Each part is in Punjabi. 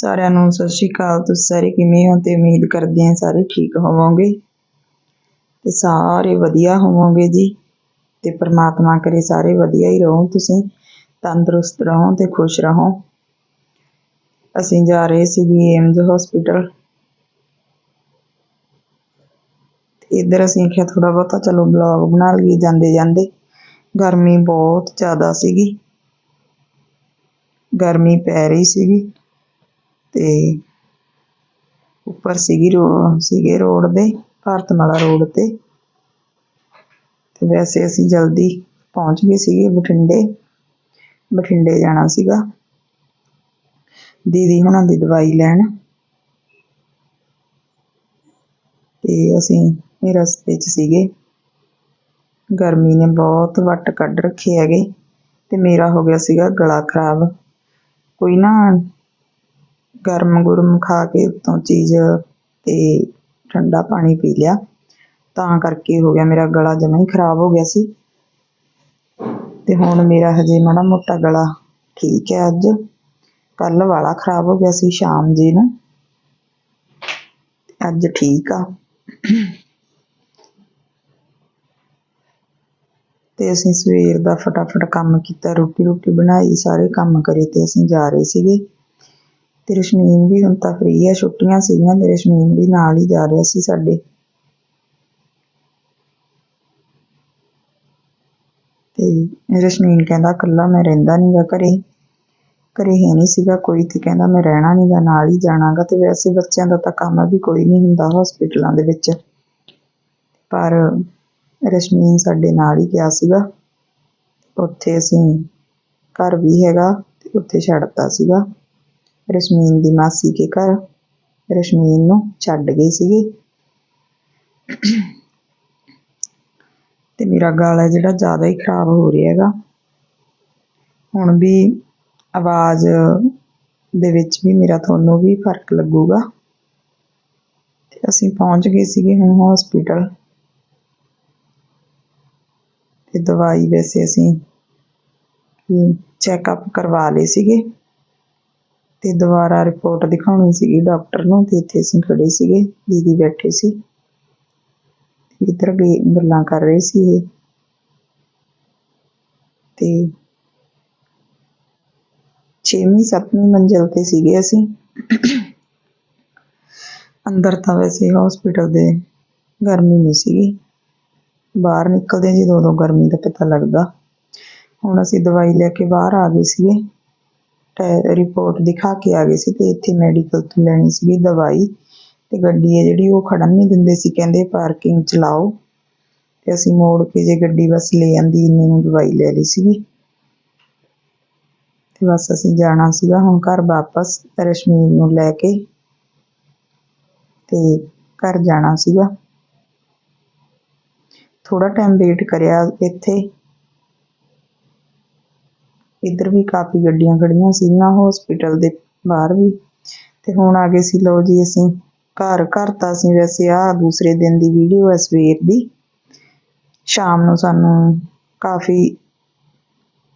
ਸਾਰਿਆਂ ਨੂੰ ਸਤਿ ਸ਼੍ਰੀ ਅਕਾਲ। ਤੁਸੀਂ ਸਾਰੇ ਕਿਵੇਂ ਹੋ ਤੇ ਉਮੀਦ ਕਰਦੇ ਹਾਂ ਸਾਰੇ ਠੀਕ ਹੋਵੋਗੇ ਤੇ ਸਾਰੇ ਵਧੀਆ ਹੋਵੋਗੇ ਜੀ ਤੇ ਪ੍ਰਮਾਤਮਾ ਕਰੇ ਸਾਰੇ ਵਧੀਆ ਹੀ ਰਹੋ ਤੁਸੀਂ, ਤੰਦਰੁਸਤ ਰਹੋ ਤੇ ਖੁਸ਼ ਰਹੋ। ਅਸੀਂ ਜਾ ਰਹੇ ਸੀਗੇ ਏਮਜ ਹਸਪੀਟਲ ਇੱਧਰ ਅਸੀਂ ਕਿਹਾ ਥੋੜਾ ਬਹੁਤਾ ਚਲੋ ਬਲੌਗ ਬਣਾ ਲਈਏ ਜਾਂਦੇ ਜਾਂਦੇ। ਗਰਮੀ ਬਹੁਤ ਜ਼ਿਆਦਾ ਸੀਗੀ। ਗਰਮੀ ਪੈ ਰਹੀ ਸੀਗੀ। ਤੇ ਉੱਪਰ ਸੀਗੀ ਰੋ, ਸੀਗੇ ਰੋਡ ਦੇ, ਭਾਰਤਮਾਲਾ ਰੋਡ ਤੇ। ਤੇ ਵੈਸੇ ਅਸੀਂ ਜਲਦੀ ਪਹੁੰਚ ਗਏ ਸੀਗੇ ਬਠਿੰਡੇ। ਬਠਿੰਡੇ ਜਾਣਾ ਸੀਗਾ। ਦੀਦੀ ਹੁਣਾਂ ਦੀ ਦਵਾਈ ਲੈਣ। ਤੇ ਅਸੀਂ ਰਸਤੇ 'ਚ ਸੀਗੇ। ਗਰਮੀ ਨੇ ਬਹੁਤ ਵੱਟ ਕੱਢ ਰੱਖੇ ਹੈਗੇ। ਤੇ ਮੇਰਾ ਹੋ ਗਿਆ ਸੀਗਾ ਗਲਾ ਖਰਾਬ। ਕੋਈ ਨਾ ਗਰਮ ਗੁਰਮ ਖਾ ਕੇ ਉੱਤੋਂ ਚੀਜ਼ ਤੇ ਠੰਡਾ ਪਾਣੀ ਪੀ ਲਿਆ। ਤਾਂ ਕਰਕੇ ਹੋ ਗਿਆ ਮੇਰਾ ਗਲਾ ਜਮਾ ਹੀ ਖਰਾਬ ਹੋ ਗਿਆ ਸੀ। ਤੇ ਹੁਣ ਮੇਰਾ ਹਜੇ ਮਾੜਾ ਮੋਟਾ ਗਲਾ ਠੀਕ ਹੈ ਅੱਜ। ਕੱਲ੍ਹ ਵਾਲਾ ਖਰਾਬ ਹੋ ਗਿਆ ਸੀ ਸ਼ਾਮ ਜੀ ਨੂੰ। ਅੱਜ ਠੀਕ ਆ। ਤੇ ਅਸੀਂ ਸਵੇਰ ਦਾ ਫਟਾਫਟ ਕੰਮ ਕੀਤਾ, ਰੋਟੀ ਰੋਟੀ ਬਣਾਈ, ਸਾਰੇ ਕੰਮ ਕਰੇ ਤੇ ਅਸੀਂ ਜਾ ਰਹੇ ਸੀਗੇ। ਤੇ ਰਸ਼ਮੀਨ ਵੀ ਹੁਣ ਤਾਂ ਫ੍ਰੀ ਆ, ਛੁੱਟੀਆਂ ਸੀਗੀਆਂ ਤੇ ਰਸ਼ਮੀਨ ਵੀ ਨਾਲ ਹੀ ਜਾ ਰਿਹਾ ਸੀ ਸਾਡੇ। ਤੇ ਰਸ਼ਮੀਨ ਕਹਿੰਦਾ, ਇਕੱਲਾ ਮੈਂ ਰਹਿੰਦਾ ਨਹੀਂਗਾ ਘਰੇ। ਘਰੇ ਹੈ ਨਹੀਂ ਸੀਗਾ ਕੋਈ ਤੇ ਕਹਿੰਦਾ, ਮੈਂ ਰਹਿਣਾ ਨਹੀਂਗਾ ਨਾਲ ਹੀ ਜਾਣਾਗਾ। ਤੇ ਵੈਸੇ ਬੱਚਿਆਂ ਦਾ ਤਾਂ ਕੰਮ ਵੀ ਕੋਈ ਨਹੀਂ ਹੁੰਦਾ ਹਸਪੀਟਲਾਂ ਦੇ ਵਿੱਚ। ਪਰ ਰਸ਼ਮੀਨ ਸਾਡੇ ਨਾਲ ਹੀ ਗਿਆ ਸੀਗਾ। ਉੱਥੇ ਅਸੀਂ ਘਰ ਵੀ ਹੈਗਾ ਤੇ ਉੱਥੇ ਛੱਡਤਾ ਸੀਗਾ। ਰਸ਼ਮੀਨ ਦੀ ਮਾਸੀ ਕੇ ਘਰ। ਰਸ਼ਮੀਨ ਨੂੰ ਛੱਡ ਗਈ ਸੀਗੀ। ਤੇ ਮੇਰਾ ਗਲਾ ਜਿਹੜਾ ਜ਼ਿਆਦਾ ਹੀ ਖਰਾਬ ਹੋ ਰਿਹਾ ਹੈਗਾ। ਹੁਣ ਵੀ ਆਵਾਜ਼ ਦੇ ਵਿੱਚ ਵੀ ਮੇਰਾ ਤੁਹਾਨੂੰ ਵੀ ਫ਼ਰਕ ਲੱਗੂਗਾ। ਤੇ ਅਸੀਂ ਪਹੁੰਚ ਗਏ ਸੀਗੇ ਹੁਣ ਹਸਪੀਟਲ ਤੇ ਦਵਾਈ ਵੈਸੇ ਅਸੀਂ ਚੈੱਕਅਪ ਕਰਵਾ ਲਏ ਸੀਗੇ। ਤੇ ਦੁਬਾਰਾ ਰਿਪੋਰਟ ਦਿਖਾਉਣੀ ਸੀਗੀ ਡਾਕਟਰ ਨੂੰ ਤੇ ਇੱਥੇ ਅਸੀਂ ਖੜੇ ਸੀਗੇ, ਦੀਦੀ ਬੈਠੇ ਸੀ। ਇੱਧਰ ਵੀ ਗੱਲਾਂ ਕਰ ਰਹੇ ਸੀ ਇਹ। ਤੇ ਛੇਵੀਂ, ਸੱਤਵੀਂ ਮੰਜ਼ਿਲ ਤੇ ਸੀਗੇ ਅਸੀਂ। ਅੰਦਰ ਤਾਂ ਵੈਸੇ ਹਸਪੀਟਲ ਦੇ ਗਰਮੀ ਨਹੀਂ ਸੀਗੀ। ਬਾਹਰ ਨਿਕਲਦੇ ਜਦੋਂ ਉਦੋਂ ਗਰਮੀ ਦਾ ਪਤਾ ਲੱਗਦਾ। ਹੁਣ ਅਸੀਂ ਦਵਾਈ ਲੈ ਕੇ ਬਾਹਰ ਆ ਗਏ ਸੀਗੇ। ਰਿਪੋਰਟ ਦਿਖਾ ਕੇ ਆ ਗਏ ਸੀ ਤੇ ਇੱਥੇ ਮੈਡੀਕਲ ਤੋਂ ਲੈਣੀ ਸੀਗੀ ਦਵਾਈ ਤੇ ਗੱਡੀ ਹੈ ਜਿਹੜੀ ਉਹ ਖੜਨ ਨਹੀਂ ਦਿੰਦੇ ਸੀ, ਕਹਿੰਦੇ ਪਾਰਕਿੰਗ ਚਲਾਓ ਲਾਓ ਤੇ ਅਸੀਂ ਮੋੜ ਕੇ ਜੇ ਗੱਡੀ ਬਸ ਲੈ ਆਂਦੀ, ਇੰਨੀ ਨੂੰ ਦਵਾਈ ਲੈ ਲਈ ਸੀਗੀ। ਤੇ ਬਸ ਅਸੀਂ ਜਾਣਾ ਸੀਗਾ, ਹੁਣ ਘਰ ਵਾਪਸ ਰਸ਼ਮੀਨ ਨੂੰ ਲੈ ਕੇ ਤੇ ਘਰ ਜਾਣਾ ਸੀਗਾ। ਥੋੜਾ ਟਾਈਮ ਵੇਟ ਕਰਿਆ ਇੱਥੇ। ਇੱਧਰ ਵੀ ਕਾਫੀ ਗੱਡੀਆਂ ਖੜੀਆਂ ਸੀਗੀਆਂ ਹਸਪੀਟਲ ਦੇ ਬਾਹਰ ਵੀ। ਤੇ ਹੁਣ ਆ ਗਏ ਸੀ ਲੋ ਜੀ ਅਸੀਂ ਘਰ ਘਰ ਤਾਂ ਅਸੀਂ ਵੈਸੇ ਆ ਦੂਸਰੇ ਦਿਨ ਦੀ ਵੀਡੀਓ ਹੈ ਸਵੇਰ ਦੀ। ਸ਼ਾਮ ਨੂੰ ਸਾਨੂੰ ਕਾਫੀ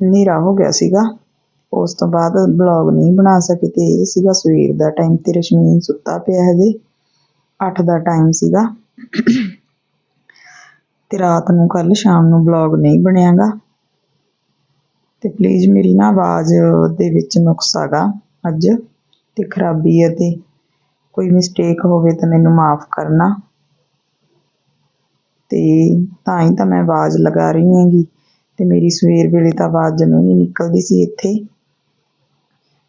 ਹਨੇਰਾ ਹੋ ਗਿਆ ਸੀਗਾ। ਉਸ ਤੋਂ ਬਾਅਦ ਬਲੌਗ ਨਹੀਂ ਬਣਾ ਸਕੇ ਤੇ ਇਹ ਸੀਗਾ ਸਵੇਰ ਦਾ ਟਾਈਮ ਤੇ ਰਸ਼ਮੀਨ ਸੁੱਤਾ ਪਿਆ ਹਜੇ 8 ਦਾ ਟਾਈਮ ਸੀਗਾ। ਤੇ ਰਾਤ ਨੂੰ ਕੱਲ ਸ਼ਾਮ ਨੂੰ ਬਲੌਗ ਨਹੀਂ ਬਣਿਆਗਾ। ਤੇ ਪਲੀਜ਼ ਮੇਰੀ ਨਾ ਆਵਾਜ਼ ਦੇ ਵਿੱਚ ਨੁਕਸ ਹੈਗਾ ਅੱਜ ਤੇ ਖਰਾਬੀ ਹੈ ਤੇ ਕੋਈ ਮਿਸਟੇਕ ਹੋਵੇ ਤਾਂ ਮੈਨੂੰ ਮਾਫ ਕਰਨਾ। ਤੇ ਤਾਂ ਹੀ ਤਾਂ ਮੈਂ ਆਵਾਜ਼ ਲਗਾ ਰਹੀ ਹਾਂਗੀ ਤੇ ਮੇਰੀ ਸਵੇਰ ਵੇਲੇ ਤਾਂ ਆਵਾਜ਼ ਜਮੇ ਨਹੀਂ ਨਿਕਲਦੀ ਸੀ ਇੱਥੇ।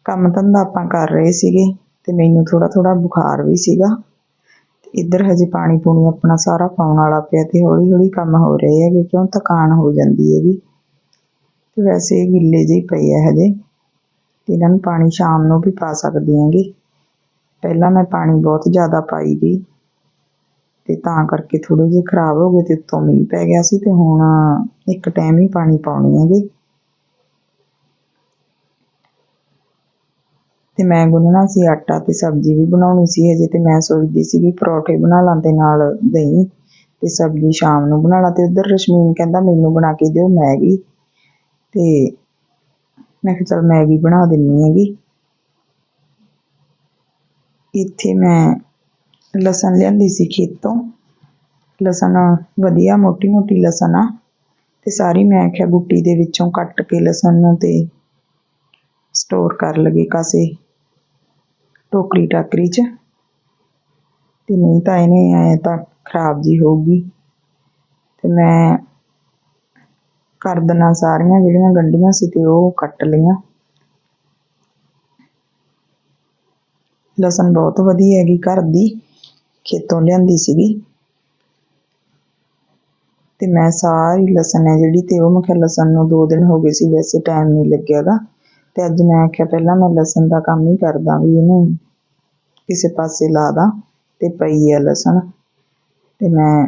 ਕੰਮ ਧੰਦਾ ਆਪਾਂ ਕਰ ਰਹੇ ਸੀਗੇ ਤੇ ਮੈਨੂੰ ਥੋੜਾ ਥੋੜਾ ਬੁਖਾਰ ਵੀ ਸੀਗਾ। ਤੇ ਇੱਧਰ ਹਜੇ ਪਾਣੀ ਪੂਣੀ ਆਪਣਾ ਸਾਰਾ ਪਾਉਣ ਵਾਲਾ ਪਿਆ ਤੇ ਹੌਲੀ ਹੌਲੀ ਕੰਮ ਹੋ ਰਹੇ ਹੈਗੇ, ਕਿਉਂ ਥਕਾਨ ਹੋ ਜਾਂਦੀ ਹੈਗੀ। ਵੈਸੇ ਇਹ ਗਿੱਲੇ ਜਿਹੇ ਪਏ ਹੈ ਹਜੇ। ਤੇ ਇਹਨਾਂ ਨੂੰ ਪਾਣੀ ਸ਼ਾਮ ਨੂੰ ਵੀ ਪਾ ਸਕਦੇ ਆਂਗੇ ਪਹਿਲਾਂ ਮੈਂ ਪਾਣੀ ਬਹੁਤ ਜ਼ਿਆਦਾ ਪਾਈ ਗਈ ਤੇ ਤਾਂ ਕਰਕੇ ਥੋੜੇ ਜਿਹੇ ਖਰਾਬ ਹੋ ਗਏ ਤੇ ਉੱਤੋਂ ਮੀਂਹ ਪੈ ਗਿਆ ਸੀ ਤੇ ਹੁਣ ਇੱਕ ਟਾਈਮ ਹੀ ਪਾਣੀ ਪਾਉਣੀ ਹੈਗੇ। ਤੇ ਮੈਂ ਗੁੰਨਣਾ ਸੀ ਆਟਾ ਤੇ ਸਬਜ਼ੀ ਵੀ ਬਣਾਉਣੀ ਸੀ ਹਜੇ ਤੇ ਮੈਂ ਸੋਚਦੀ ਸੀਗੀ ਪਰੌਠੇ ਬਣਾ ਲਾਂ ਤੇ ਨਾਲ ਦਹੀਂ ਤੇ ਸਬਜ਼ੀ ਸ਼ਾਮ ਨੂੰ ਬਣਾ ਲਾਂ ਤੇ ਉਧਰ ਰਸ਼ਮੀਨ ਕਹਿੰਦਾ ਮੈਨੂੰ ਬਣਾ ਕੇ ਦਿਓ ਮੈਗੀ ਤੇ ਮੈਂ ਕਿਹਾ ਚਲ ਮੈਗੀ ਬਣਾ ਦਿੰਨੀ ਹੈਗੀ। ਇੱਥੇ ਮੈਂ ਲਸਣ ਲਿਆਂਦੀ ਸੀ ਖੇਤੋਂ। ਲਸਣ ਵਧੀਆ ਮੋਟੀ ਮੋਟੀ ਲਸਣ ਆ। ਤੇ ਸਾਰੀ ਮੈਂ ਕਿਹਾ ਗੁੱਟੀ ਦੇ ਵਿੱਚੋਂ ਕੱਟ ਕੇ ਲਸਣ ਨੂੰ ਤੇ ਸਟੋਰ ਕਰ ਲਗੇ ਕਾਸੇ ਟੋਕਰੀ ਟਾਕਰੀ 'ਚ। ਤੇ ਨਹੀਂ ਤਾਂ ਇਹਨੇ, ਐ ਤਾਂ ਖਰਾਬ ਜੀ ਹੋਊਗੀ। ਤੇ ਮੈਂ ਕਰ ਦੇਣਾ ਸਾਰੀਆਂ ਜਿਹੜੀਆਂ ਗੰਢੀਆਂ ਸੀ ਤੇ ਉਹ ਕੱਟ ਲਈਆਂ। ਲਸਣ ਬਹੁਤ ਵਧੀਆ ਹੈਗੀ, ਘਰ ਦੀ ਖੇਤੋਂ ਲਿਆਂਦੀ ਸੀਗੀ। ਤੇ ਮੈਂ ਸਾਰੀ ਲਸਣ ਹੈ ਜਿਹੜੀ ਤੇ ਉਹ ਮੈਂ ਕਿਹਾ ਲਸਣ ਨੂੰ ਦੋ ਦਿਨ ਹੋ ਗਏ ਸੀ, ਵੈਸੇ ਟਾਈਮ ਨਹੀਂ ਲੱਗਿਆਗਾ। ਤੇ ਅੱਜ ਮੈਂ ਆਖਿਆ ਪਹਿਲਾਂ ਮੈਂ ਲਸਣ ਦਾ ਕੰਮ ਹੀ ਕਰਦਾ ਵੀ ਇਹਨੂੰ ਕਿਸੇ ਪਾਸੇ ਲਾ ਦਾਂ ਤੇ ਪਈ ਹੈ ਲਸਣ। ਤੇ ਮੈਂ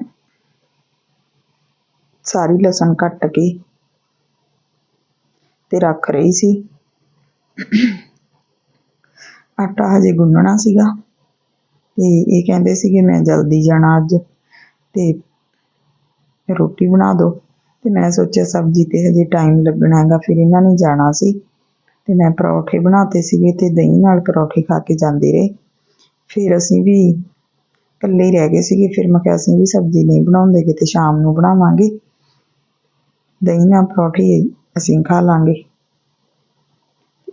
ਸਾਰੀ ਲਸਣ ਕੱਟ ਕੇ ਤੇ ਰੱਖ ਰਹੀ ਸੀ। ਆਟਾ ਹਜੇ ਗੁੰਨਣਾ ਸੀਗਾ ਤੇ ਇਹ ਕਹਿੰਦੇ ਸੀਗੇ, ਮੈਂ ਜਲਦੀ ਜਾਣਾ ਅੱਜ ਤੇ ਰੋਟੀ ਬਣਾ ਦਿਓ ਤੇ ਮੈਂ ਸੋਚਿਆ, ਸਬਜ਼ੀ ਤੇ ਹਜੇ ਟਾਈਮ ਲੱਗਣਾ ਹੈਗਾ, ਫਿਰ ਇਹਨਾਂ ਨੇ ਜਾਣਾ ਸੀ। ਤੇ ਮੈਂ ਪਰੌਠੇ ਬਣਾਤੇ ਸੀਗੇ ਤੇ ਦਹੀਂ ਨਾਲ ਪਰੌਠੇ ਖਾ ਕੇ ਜਾਂਦੇ ਰਹੇ। ਫਿਰ ਅਸੀਂ ਵੀ ਇਕੱਲੇ ਰਹਿ ਗਏ ਸੀਗੇ। ਫਿਰ ਮੈਂ ਕਿਹਾ, ਅਸੀਂ ਵੀ ਸਬਜ਼ੀ ਨਹੀਂ ਬਣਾਉਂਦੇ, ਕਿਤੇ ਸ਼ਾਮ ਨੂੰ ਬਣਾਵਾਂਗੇ। ਦਹੀਂ ਨਾਲ ਪਰੌਠੇ ਅਸੀਂ ਖਾ ਲਾਂਗੇ।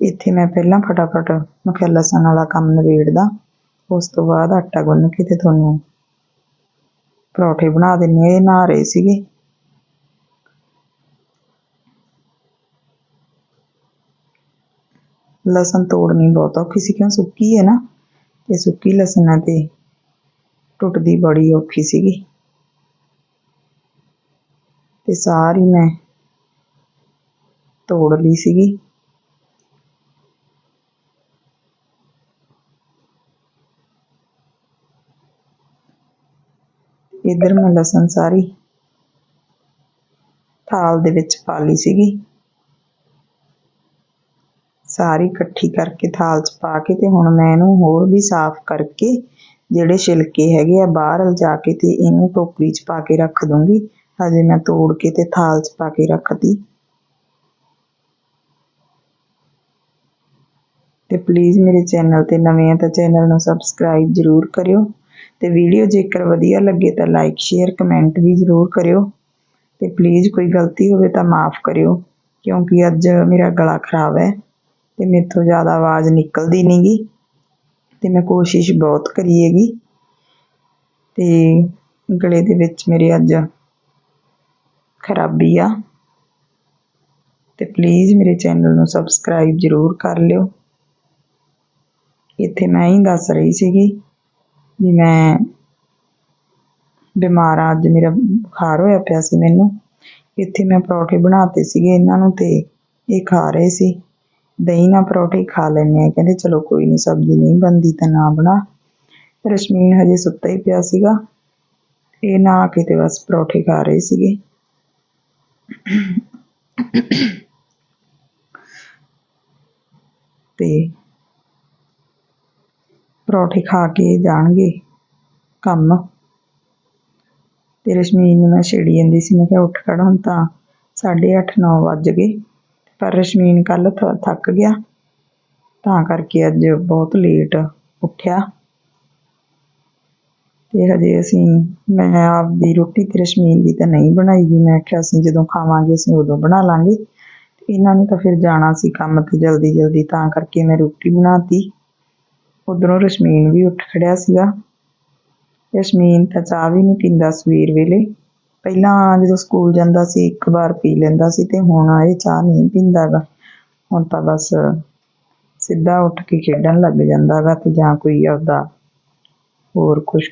ਇੱਥੇ ਮੈਂ ਪਹਿਲਾਂ ਫਟਾਫਟ ਮੈਂ ਲਸਣ ਵਾਲਾ ਕੰਮ ਨਿਬੇੜਦਾ। ਉਸ ਤੋਂ ਬਾਅਦ ਆਟਾ ਗੁੰਨ ਕੇ ਤੇ ਤੁਹਾਨੂੰ ਪਰੌਠੇ ਬਣਾ ਦਿੰਨੀ ਆ ਇਹ ਨਹਾ ਰਹੇ ਸੀਗੇ। ਲਸਣ ਤੋੜਨੀ ਬਹੁਤ ਔਖੀ ਸੀ, ਕਿਉਂ? ਸੁੱਕੀ ਹੈ ਨਾ। ਤੇ ਸੁੱਕੀ ਲਸਣਾਂ ਤੇ ਟੁੱਟਦੀ ਬੜੀ ਔਖੀ ਸੀਗੀ। ਤੇ ਸਾਰੀ ਮੈਂ ਤੋੜ ਲਈ ਸੀਗੀ। ਇੱਧਰ ਮੈਂ ਲਸਣ ਸਾਰੀ ਥਾਲ ਦੇ ਵਿੱਚ ਪਾ ਲਈ ਸੀਗੀ। ਸਾਰੀ ਇਕੱਠੀ ਕਰਕੇ ਥਾਲ 'ਚ ਪਾ ਕੇ ਤੇ ਹੁਣ ਮੈਂ ਇਹਨੂੰ ਹੋਰ ਵੀ ਸਾਫ਼ ਕਰਕੇ ਜਿਹੜੇ ਛਿਲਕੇ ਹੈਗੇ ਆ ਬਾਹਰ ਜਾ ਕੇ ਤੇ ਇਹਨੂੰ ਟੋਕਰੀ 'ਚ ਪਾ ਕੇ ਰੱਖ ਦੂੰਗੀ। ਹਜੇ ਮੈਂ ਤੋੜ ਕੇ ਤੇ ਥਾਲ 'ਚ ਪਾ ਕੇ ਰੱਖਦੀ ਤੇ ਪਲੀਜ਼ ਮੇਰੇ ਚੈਨਲ ਤੇ ਨਵੇਂ ਆ ਤਾਂ ਚੈਨਲ ਨੂੰ ਸਬਸਕ੍ਰਾਈਬ ਜ਼ਰੂਰ ਕਰਿਓ ਤੇ ਵੀਡੀਓ ਜੇਕਰ ਵਧੀਆ ਲੱਗੇ ਤਾਂ ਲਾਈਕ ਸ਼ੇਅਰ ਕਮੈਂਟ ਵੀ ਜ਼ਰੂਰ ਕਰਿਓ ਤੇ ਪਲੀਜ਼ ਕੋਈ ਗਲਤੀ ਹੋਵੇ ਤਾਂ ਮਾਫ ਕਰਿਓ ਕਿਉਂਕਿ ਅੱਜ ਮੇਰਾ ਗਲਾ ਖਰਾਬ ਹੈ ਤੇ ਮੇਥੋਂ ਜ਼ਿਆਦਾ ਆਵਾਜ਼ ਨਿਕਲਦੀ ਨਹੀਂਗੀ ਤੇ ਮੈਂ ਕੋਸ਼ਿਸ਼ ਬਹੁਤ ਕਰੀ ਹੈਗੀ ਤੇ ਗਲੇ ਦੇ ਵਿੱਚ ਮੇਰੇ ਅੱਜ ਖਰਾਬੀ ਆ ਤੇ ਪਲੀਜ਼ ਮੇਰੇ ਚੈਨਲ ਨੂੰ ਸਬਸਕ੍ਰਾਈਬ ਜ਼ਰੂਰ ਕਰ ਲਿਓ। ਇੱਥੇ ਮੈਂ ਹੀ ਦੱਸ ਰਹੀ ਸੀਗੀ ਵੀ ਮੈਂ ਬਿਮਾਰ ਆ ਅੱਜ ਮੇਰਾ ਬੁਖਾਰ ਹੋਇਆ ਪਿਆ ਸੀ ਮੈਨੂੰ। ਇੱਥੇ ਮੈਂ ਪਰੌਠੇ ਬਣਾਤੇ ਸੀਗੇ ਇਹਨਾਂ ਨੂੰ ਤੇ ਇਹ ਖਾ ਰਹੇ ਸੀ। ਦਹੀਂ ਨਾਲ ਪਰੌਠੇ ਖਾ ਲੈਂਦੇ ਆ ਕਹਿੰਦੇ ਚਲੋ ਕੋਈ ਨਹੀਂ ਸਬਜ਼ੀ ਨਹੀਂ ਬਣਦੀ ਤਾਂ ਨਾ ਬਣਾ। ਰਸ਼ਮੀਨ ਹਜੇ ਸੁੱਤਾ ਹੀ ਪਿਆ ਸੀਗਾ। ਇਹ ਨਾ ਆ ਕੇ ਤੇ ਬਸ ਪਰੌਠੇ ਖਾ ਰਹੇ ਸੀਗੇ। ਤੇ ਪਰੌਠੇ ਖਾ ਕੇ ਜਾਣਗੇ ਕੰਮ। ਤੇ ਰਸ਼ਮੀਨ ਨੂੰ ਮੈਂ ਛੇੜੀ ਜਾਂਦੀ ਸੀ, ਮੈਂ ਕਿਹਾ ਉੱਠ ਖੜ ਹੁਣ ਤਾਂ 8:30 9 ਵੱਜ ਗਏ। ਪਰ ਰਸ਼ਮੀਨ ਕੱਲ ਥੱਕ ਗਿਆ। ਤਾਂ ਕਰਕੇ ਅੱਜ ਬਹੁਤ ਲੇਟ ਉੱਠਿਆ। ਤੇ ਹਜੇ ਅਸੀਂ, ਮੈਂ ਆਪਦੀ ਰੋਟੀ ਤੇ ਰਸ਼ਮੀਨ ਦੀ ਤਾਂ ਨਹੀਂ ਬਣਾਈ ਗਈ ਮੈਂ ਕਿਹਾ ਅਸੀਂ ਜਦੋਂ ਖਾਵਾਂਗੇ, ਅਸੀਂ ਉਦੋਂ ਬਣਾ ਲਾਂਗੇ। ਇਹਨਾਂ ਨੇ ਤਾਂ ਫਿਰ ਜਾਣਾ ਸੀ ਕੰਮ ਤੇ ਜਲਦੀ ਜਲਦੀ ਤਾਂ ਕਰਕੇ ਮੈਂ ਰੋਟੀ ਬਣਾਤੀ। ਉਧਰੋਂ ਰਸ਼ਮੀਨ ਵੀ ਉੱਠ ਖੜਿਆ ਸੀਗਾ। ਰਸ਼ਮੀਨ ਤਾਂ ਚਾਹ ਵੀ ਨਹੀਂ ਪੀਂਦਾ ਸਵੇਰ ਵੇਲੇ। ਪਹਿਲਾਂ ਜਦੋਂ ਸਕੂਲ ਜਾਂਦਾ ਸੀ, ਇੱਕ ਵਾਰ ਪੀ ਲੈਂਦਾ ਸੀ ਤੇ ਹੁਣ ਇਹ ਚਾਹ ਨਹੀਂ ਪੀਂਦਾਗਾ। ਹੁਣ ਤਾਂ ਬਸ ਸਿੱਧਾ ਉੱਠ ਕੇ ਖੇਡਣ ਲੱਗ ਜਾਂਦਾਗਾ ਤੇ ਜਾਂ ਕੋਈ ਆਪਦਾ ਹੋਰ ਕੁਝ